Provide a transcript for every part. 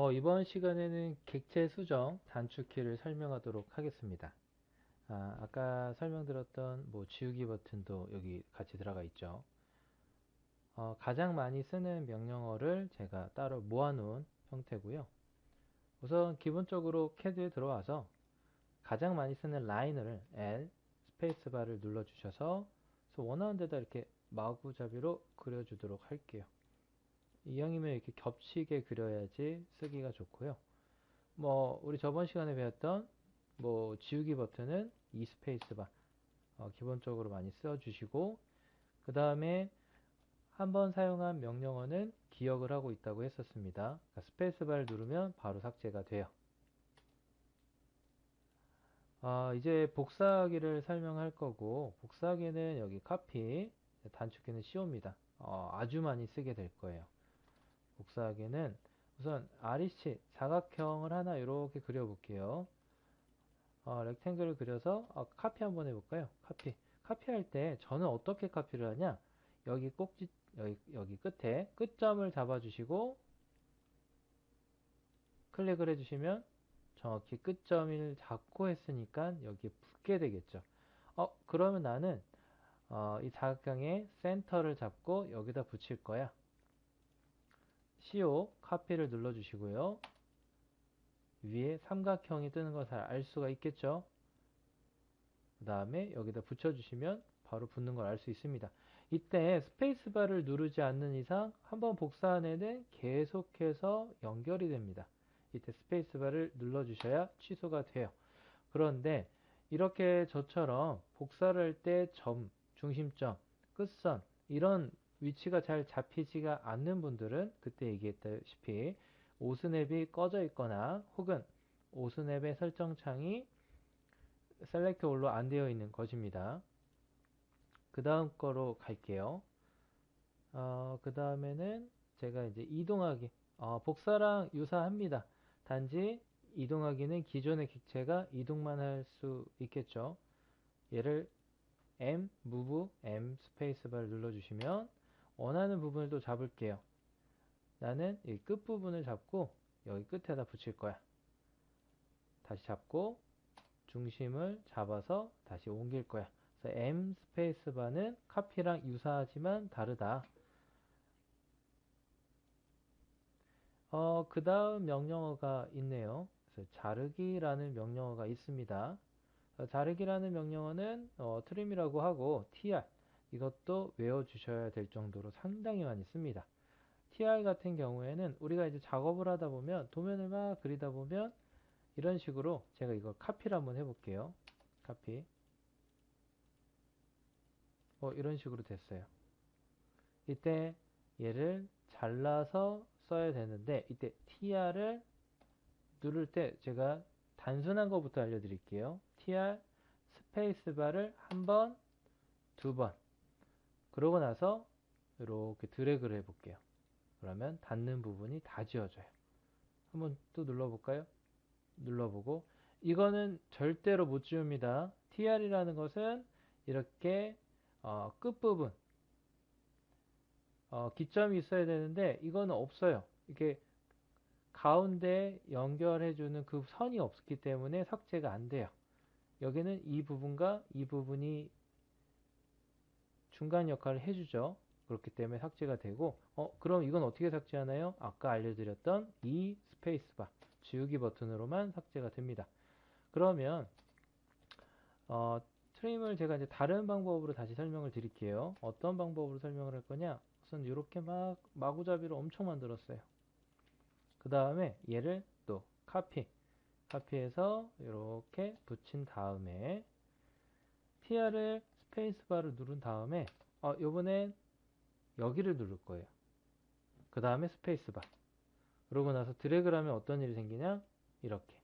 어, 이번 시간에는 객체 수정 단축키를 설명하도록 하겠습니다. 아, 아까 설명드렸던 뭐 지우기 버튼도 여기 같이 들어가 있죠. 어, 가장 많이 쓰는 명령어를 제가 따로 모아놓은 형태고요. 우선 기본적으로 캐드에 들어와서 가장 많이 쓰는 라인을 L 스페이스바를 눌러주셔서 원하는 데다 이렇게 마구잡이로 그려주도록 할게요. 이왕이면 이렇게 겹치게 그려야지 쓰기가 좋고요. 뭐 우리 저번 시간에 배웠던 뭐 지우기 버튼은 이 스페이스바 어, 기본적으로 많이 써주시고 그 다음에 한번 사용한 명령어는 기억을 하고 있다고 했었습니다. 그러니까 스페이스바를 누르면 바로 삭제가 돼요. 아, 이제 복사하기를 설명할 거고 복사하기는 여기 카피 단축키는 CO입니다. 어, 아주 많이 쓰게 될 거예요. 복사하기는 우선 REC 사각형을 하나 이렇게 그려볼게요. 어, 렉탱글을 그려서 어, 카피 한번 해볼까요? 카피. 카피할 때 저는 어떻게 카피를 하냐? 여기 꼭지 여기, 여기 끝에 끝점을 잡아주시고 클릭을 해주시면 정확히 끝점을 잡고 했으니까 여기에 붙게 되겠죠. 어 그러면 나는 어, 이 사각형의 센터를 잡고 여기다 붙일 거야. CO 카피를 눌러주시고요. 위에 삼각형이 뜨는 것을 알 수가 있겠죠. 그 다음에 여기다 붙여주시면 바로 붙는 걸 알 수 있습니다. 이때 스페이스바를 누르지 않는 이상 한번 복사한 애는 계속해서 연결이 됩니다. 이때 스페이스바를 눌러주셔야 취소가 돼요. 그런데 이렇게 저처럼 복사를 할 때 점, 중심점, 끝선 이런 위치가 잘 잡히지가 않는 분들은 그때 얘기했다시피 오스냅이 꺼져 있거나 혹은 오스냅의 설정창이 셀렉트 올로 안 되어 있는 것입니다. 그 다음 거로 갈게요. 어, 그 다음에는 제가 이제 이동하기 어, 복사랑 유사합니다. 단지 이동하기는 기존의 객체가 이동만 할 수 있겠죠. 얘를 M, move, M 스페이스바를 눌러주시면 원하는 부분을 또 잡을게요. 나는 이 끝부분을 잡고 여기 끝에다 붙일 거야. 다시 잡고 중심을 잡아서 다시 옮길 거야. 그래서 M 스페이스바는 카피랑 유사하지만 다르다. 어, 그 다음 명령어가 있네요. 자르기라는 명령어가 있습니다. 어, 자르기라는 명령어는 어, 트림이라고 하고 tr 이것도 외워주셔야 될 정도로 상당히 많이 씁니다. tr 같은 경우에는 우리가 이제 작업을 하다 보면 도면을 막 그리다 보면 이런 식으로 제가 이걸 카피를 한번 해볼게요. 카피 어, 이런 식으로 됐어요. 이때 얘를 잘라서 써야 되는데 이때 tr을 누를 때 제가 단순한 것부터 알려드릴게요. tr 스페이스바를 한 번, 두 번. 그러고 나서 이렇게 드래그를 해볼게요. 그러면 닿는 부분이 다 지워져요. 한번 또 눌러볼까요? 눌러보고 이거는 절대로 못 지웁니다. tr이라는 것은 이렇게 어, 끝부분 어, 기점이 있어야 되는데 이거는 없어요. 이게 가운데 연결해주는 그 선이 없기 때문에 삭제가 안 돼요. 여기는 이 부분과 이 부분이 중간 역할을 해주죠. 그렇기 때문에 삭제가 되고 어 그럼 이건 어떻게 삭제하나요? 아까 알려드렸던 이 스페이스바 지우기 버튼으로만 삭제가 됩니다. 그러면 어, 트림을 제가 이제 다른 방법으로 다시 설명을 드릴게요. 어떤 방법으로 설명을 할 거냐? 우선 이렇게 막 마구잡이로 엄청 만들었어요. 그 다음에 얘를 또 카피 카피해서 이렇게 붙인 다음에 tr을 스페이스바를 누른 다음에 어, 요번엔 여기를 누를 거예요. 그 다음에 스페이스바. 그러고 나서 드래그를 하면 어떤 일이 생기냐? 이렇게.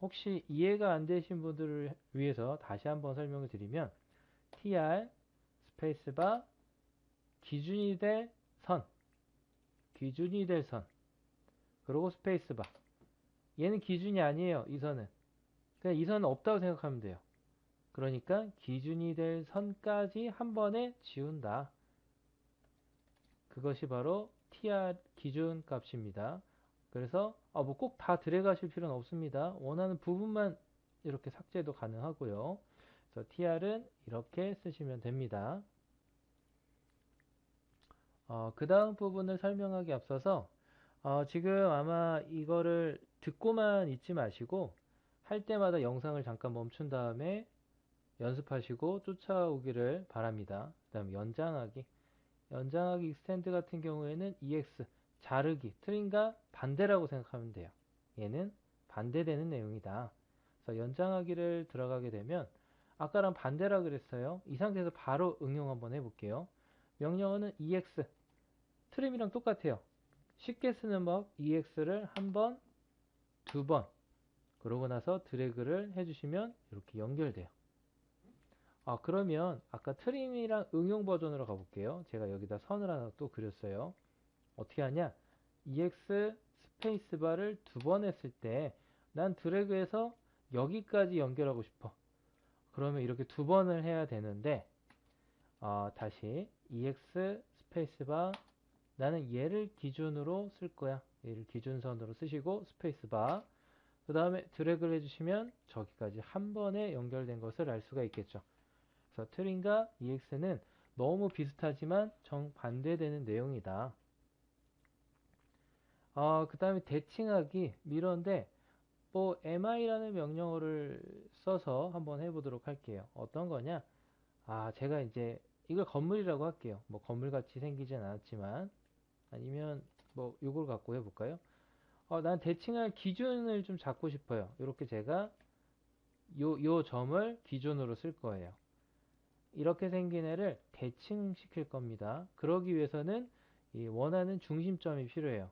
혹시 이해가 안 되신 분들을 위해서 다시 한번 설명을 드리면 tr 스페이스바 기준이 될 선. 기준이 될 선. 그리고 스페이스바. 얘는 기준이 아니에요 이 선은. 그냥 이 선은 없다고 생각하면 돼요 그러니까 기준이 될 선까지 한 번에 지운다 그것이 바로 tr 기준 값입니다 그래서 아, 뭐 꼭다 드래그 하실 필요는 없습니다. 원하는 부분만 이렇게 삭제도 가능하고요. 그래서 tr은 이렇게 쓰시면 됩니다. 어, 그 다음 부분을 설명하기 앞서서 어, 지금 아마 이거를 듣고만 있지 마시고 할 때마다 영상을 잠깐 멈춘 다음에 연습하시고 쫓아오기를 바랍니다. 그 다음 연장하기 연장하기 익스텐드 같은 경우에는 EX 자르기 트림과 반대라고 생각하면 돼요. 얘는 반대되는 내용이다. 그래서 연장하기를 들어가게 되면 아까랑 반대라 그랬어요. 이 상태에서 바로 응용 한번 해볼게요. 명령어는 EX 트림이랑 똑같아요. 쉽게 쓰는 법 EX를 한 번, 두 번 그러고 나서 드래그를 해주시면 이렇게 연결돼요. 아 그러면 아까 트림이랑 응용 버전으로 가볼게요. 제가 여기다 선을 하나 또 그렸어요. 어떻게 하냐 EX 스페이스바를 두 번 했을 때 난 드래그해서 여기까지 연결하고 싶어. 그러면 이렇게 두 번을 해야 되는데 어, 다시 EX 스페이스바 나는 얘를 기준으로 쓸 거야. 얘를 기준선으로 쓰시고 스페이스바 그 다음에 드래그를 해주시면 저기까지 한 번에 연결된 것을 알 수가 있겠죠. 그래서 트림과 EX는 너무 비슷하지만 정반대되는 내용이다. 어, 그 다음에 대칭하기 미러인데 뭐 mi라는 명령어를 써서 한번 해보도록 할게요. 어떤 거냐? 아 제가 이제 이걸 건물이라고 할게요. 뭐 건물같이 생기진 않았지만 아니면 뭐 이걸 갖고 해볼까요? 어, 난 대칭할 기준을 좀 잡고 싶어요. 이렇게 제가 요, 요 점을 기준으로 쓸 거예요. 이렇게 생긴 애를 대칭시킬 겁니다. 그러기 위해서는 이 원하는 중심점이 필요해요.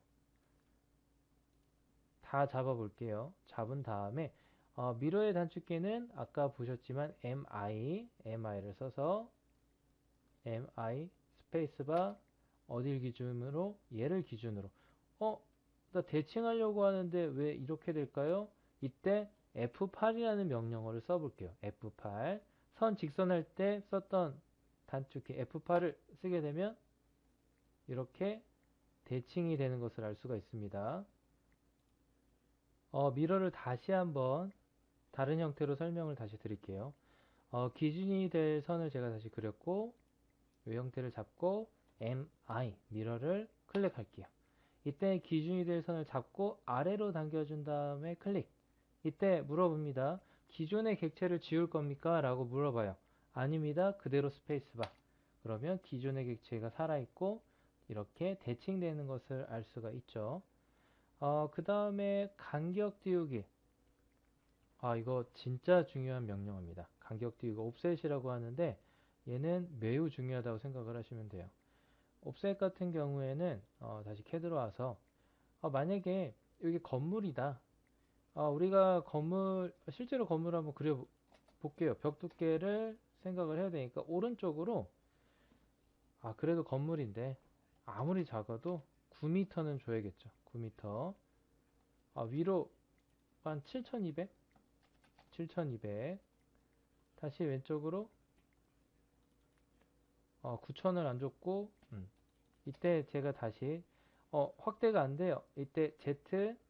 다 잡아 볼게요. 잡은 다음에 어, 미러의 단축키는 아까 보셨지만 mi, mi를 써서 mi 스페이스바 어딜 기준으로 얘를 기준으로 어? 나 대칭하려고 하는데 왜 이렇게 될까요? 이때 F8이라는 명령어를 써볼게요. F8 선 직선할 때 썼던 단축키 F8을 쓰게 되면 이렇게 대칭이 되는 것을 알 수가 있습니다. 어, 미러를 다시 한번 다른 형태로 설명을 다시 드릴게요. 어, 기준이 될 선을 제가 다시 그렸고 이 형태를 잡고 MI 미러를 클릭할게요. 이때 기준이 될 선을 잡고 아래로 당겨준 다음에 클릭. 이때 물어봅니다. 기존의 객체를 지울 겁니까? 라고 물어봐요. 아닙니다. 그대로 스페이스바. 그러면 기존의 객체가 살아있고 이렇게 대칭되는 것을 알 수가 있죠. 어, 그 다음에 간격 띄우기. 아, 이거 진짜 중요한 명령어입니다. 간격 띄우기 옵셋이라고 하는데 얘는 매우 중요하다고 생각을 하시면 돼요. 옵셋 같은 경우에는 어, 다시 캐드로 와서 어, 만약에 여기 건물이다. 어, 우리가 건물 실제로 건물 한번 그려 볼게요. 벽 두께를 생각을 해야 되니까 오른쪽으로 아 그래도 건물인데 아무리 작아도 9m는 줘야겠죠. 9m 아, 위로 한 7200? 7200 다시 왼쪽으로 어, 9000을 안 줬고 음. 이때 제가 다시 어, 확대가 안 돼요. 이때 Z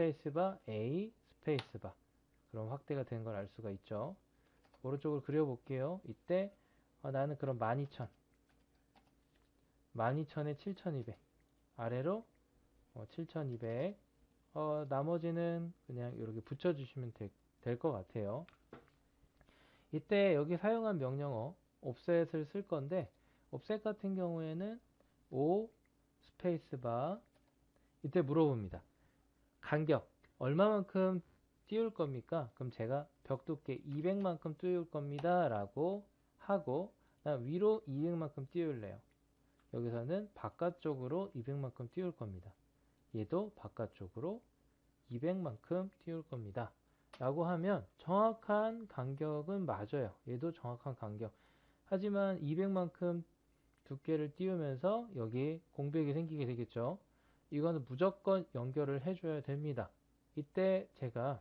스페이스바 A 스페이스바 그럼 확대가 된 걸 알 수가 있죠. 오른쪽을 그려볼게요. 이때 어, 나는 그럼 12000 12000에 7200 아래로 어, 7200 어, 나머지는 그냥 이렇게 붙여주시면 될 것 같아요. 이때 여기 사용한 명령어 옵셋을 쓸 건데 옵셋 같은 경우에는 O 스페이스바 이때 물어봅니다. 간격 얼마만큼 띄울 겁니까? 그럼 제가 벽 두께 200만큼 띄울 겁니다. 라고 하고 위로 200만큼 띄울래요. 여기서는 바깥쪽으로 200만큼 띄울 겁니다. 얘도 바깥쪽으로 200만큼 띄울 겁니다. 라고 하면 정확한 간격은 맞아요. 얘도 정확한 간격. 하지만 200만큼 두께를 띄우면서 여기 공백이 생기게 되겠죠. 이거는 무조건 연결을 해줘야 됩니다. 이때 제가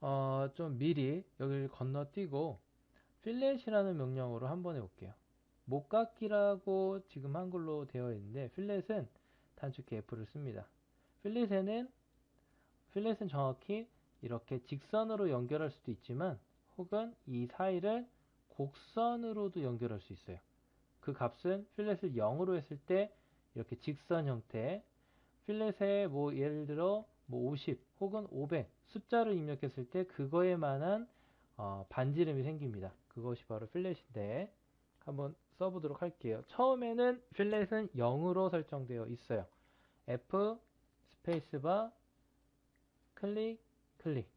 어, 좀 미리 여기를 건너뛰고 필렛이라는 명령으로 한번 해볼게요. 목깎기라고 지금 한글로 되어 있는데 필렛은 단축키 F를 씁니다. 필렛에는 필렛은 정확히 이렇게 직선으로 연결할 수도 있지만 혹은 이 사이를 곡선으로도 연결할 수 있어요. 그 값은 필렛을 0으로 했을 때 이렇게 직선 형태 필렛에 뭐 예를 들어 뭐 50 혹은 500 숫자를 입력했을 때 그거에 만한 어, 반지름이 생깁니다. 그것이 바로 필렛인데 한번 써보도록 할게요. 처음에는 필렛은 0으로 설정되어 있어요. F 스페이스바 클릭 클릭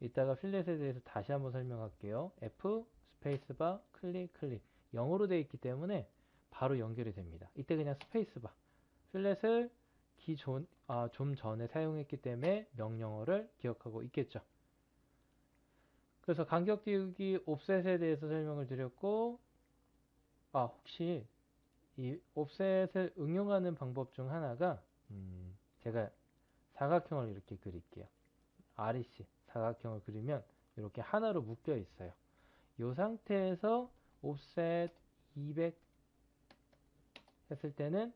이따가 필렛에 대해서 다시 한번 설명할게요. F 스페이스바 클릭 클릭 0으로 되어 있기 때문에 바로 연결이 됩니다. 이때 그냥 스페이스바 필렛을 기존 아, 좀 전에 사용했기 때문에 명령어를 기억하고 있겠죠. 그래서 간격 띄우기 옵셋에 대해서 설명을 드렸고 아 혹시 이 옵셋을 응용하는 방법 중 하나가 음, 제가 사각형을 이렇게 그릴게요. REC 사각형을 그리면 이렇게 하나로 묶여 있어요. 이 상태에서 옵셋 200 했을 때는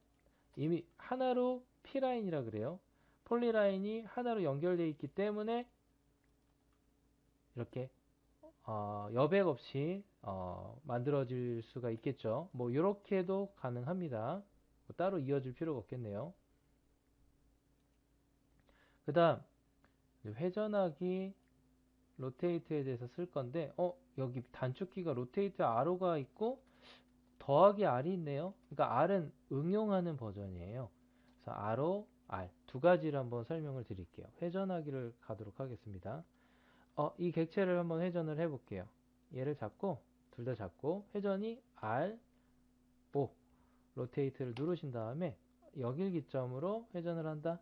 이미 하나로 P라인이라 그래요. 폴리라인이 하나로 연결되어 있기 때문에 이렇게 어, 여백 없이 어, 만들어질 수가 있겠죠. 뭐 이렇게도 가능합니다. 뭐 따로 이어질 필요가 없겠네요. 그 다음 회전하기 로테이트에 대해서 쓸 건데 어 여기 단축키가 로테이트 R호가 있고 더하기 R이 있네요. 그러니까 R은 응용하는 버전이에요. 그래서 R호, R 두 가지를 한번 설명을 드릴게요. 회전하기를 가도록 하겠습니다. 어, 이 객체를 한번 회전을 해볼게요. 얘를 잡고 둘 다 잡고 회전이 R, O 로테이트를 누르신 다음에 여길 기점으로 회전을 한다.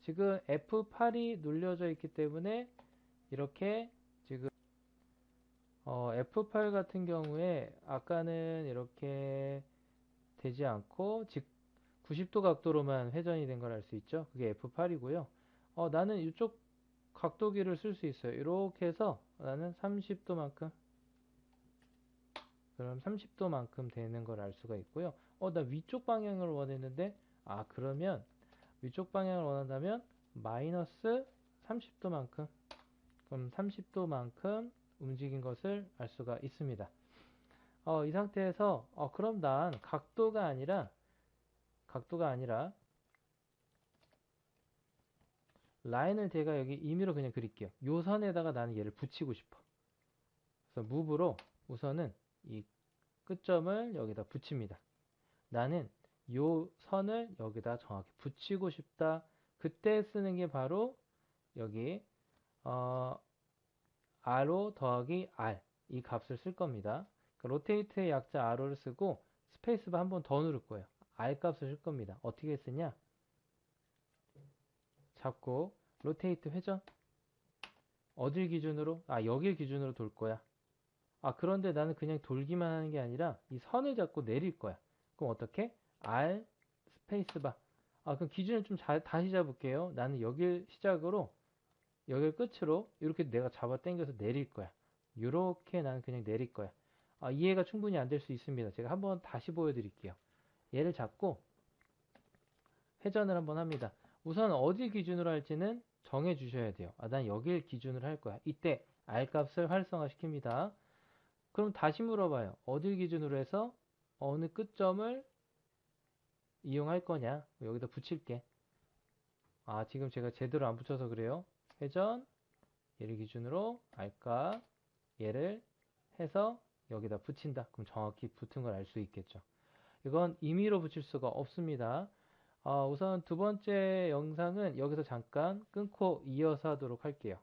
지금 F8이 눌려져 있기 때문에 이렇게 어, F8 같은 경우에 아까는 이렇게 되지 않고 즉 90도 각도로만 회전이 된 걸 알 수 있죠. 그게 F8이고요. 어, 나는 이쪽 각도기를 쓸 수 있어요. 이렇게 해서 나는 30도만큼 그럼 30도만큼 되는 걸 알 수가 있고요. 어, 나 위쪽 방향을 원했는데 아, 그러면 위쪽 방향을 원한다면 마이너스 30도만큼 그럼 30도만큼 움직인 것을 알 수가 있습니다. 어, 이 상태에서 어, 그럼 난 각도가 아니라 각도가 아니라 라인을 제가 여기 임의로 그냥 그릴게요. 요 선에다가 나는 얘를 붙이고 싶어. 그래서 무브로 우선은 이 끝점을 여기다 붙입니다. 나는 요 선을 여기다 정확히 붙이고 싶다. 그때 쓰는 게 바로 여기 어, R로 더하기 R 이 값을 쓸 겁니다. 그러니까 로테이트의 약자 R를 쓰고 스페이스바 한 번 더 누를 거예요. R 값을 쓸 겁니다. 어떻게 쓰냐? 잡고 로테이트 회전 어딜 기준으로? 아 여길 기준으로 돌 거야. 아 그런데 나는 그냥 돌기만 하는 게 아니라 이 선을 잡고 내릴 거야. 그럼 어떻게? R 스페이스바 아 그럼 기준을 좀 자, 다시 잡을게요. 나는 여길 시작으로 여길 끝으로 이렇게 내가 잡아 당겨서 내릴 거야. 이렇게 나는 그냥 내릴 거야. 아, 이해가 충분히 안 될 수 있습니다. 제가 한번 다시 보여드릴게요. 얘를 잡고 회전을 한번 합니다. 우선 어디 기준으로 할지는 정해 주셔야 돼요. 아, 난 여길 기준으로 할 거야. 이때 R 값을 활성화 시킵니다. 그럼 다시 물어봐요. 어딜 기준으로 해서 어느 끝점을 이용할 거냐? 여기다 붙일게. 아, 지금 제가 제대로 안 붙여서 그래요. 회전, 얘를 기준으로 R값, 얘를 해서 여기다 붙인다. 그럼 정확히 붙은 걸 알 수 있겠죠. 이건 임의로 붙일 수가 없습니다. 어, 우선 두 번째 영상은 여기서 잠깐 끊고 이어서 하도록 할게요.